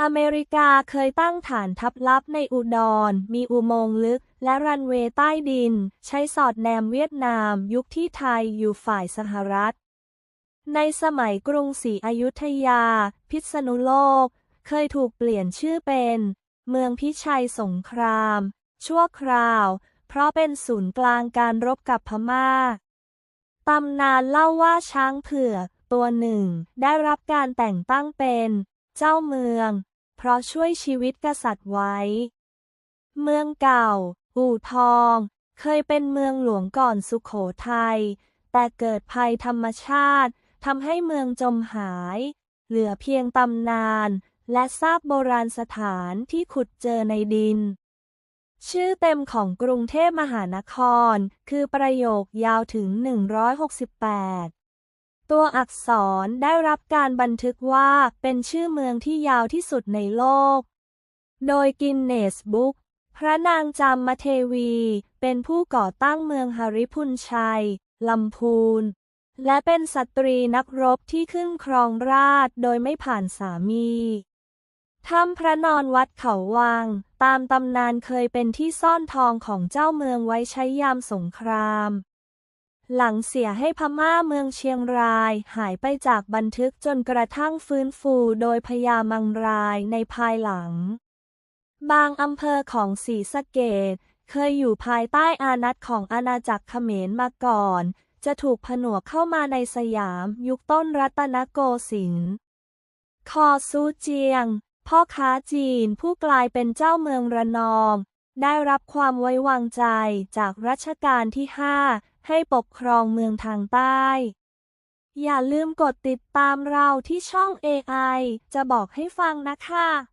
อเมริกาเคยตั้งฐานทัพลับในอุดร มีอุโมงค์ลึก และรันเวย์ใต้ดิน ใช้สอดแนมเวียดนาม ยุคที่ไทยอยู่ฝ่ายสหรัฐ ในสมัยกรุงศรีอยุธยา พิษณุโลก เคยถูกเปลี่ยนชื่อเป็น เมืองพิชัยสงคราม ชั่วคราว เพราะเป็นศูนย์กลางการรบกับพม่า ตำนานเล่าว่าช้างเผือกตัวหนึ่ง ได้รับการแต่งตั้งเป็น เจ้าเมือง เพราะช่วยชีวิตกษัตริย์ไว้ เมืองเก่า อู่ทอง เคยเป็นเมืองหลวงก่อนสุขโขทัย แต่เกิดภัยธรรมชาติทำให้เมืองจมหาย เหลือเพียงตำนาน และซากโบราณสถานที่ขุดเจอในดิน ชื่อเต็มของกรุงเทพมหานคร คือประโยคยาวถึง 168 ตัวอักษรได้รับการบันทึกว่าเป็นชื่อเมืองที่ยาวที่สุดในโลก โดยกินเนสบุ๊ก พระนางจามเทวี เป็นผู้ก่อตั้งเมืองหริพุนชัย ลำพูน และเป็นสตรีนักรบที่ขึ้นครองราชโดยไม่ผ่านสามีถ้ำพระนอนวัดเขาวัง ตามตำนานเคยเป็นที่ซ่อนทองของเจ้าเมืองไว้ใช้ยามสงคราม หลังเสียให้พม่าเมืองเชียงราย หายไปจากบันทึกจนกระทั่งฟื้นฟูโดยพญามังรายในภายหลัง บางอำเภอของศรีสะเกดเคยอยู่ภายใต้อานัตของอาณาจักรเขมรมาก่อน จะถูกผนวกเข้ามาในสยามยุคต้นรัตนโกสินทร์คอซูเจียง พ่อค้าจีนผู้กลายเป็นเจ้าเมืองระนอง ได้รับความไว้วางใจจากรัชกาลที่ 5 ให้ปกครองเมืองทางใต้ อย่าลืมกดติดตามเราที่ช่อง AI จะบอกให้ฟังนะคะ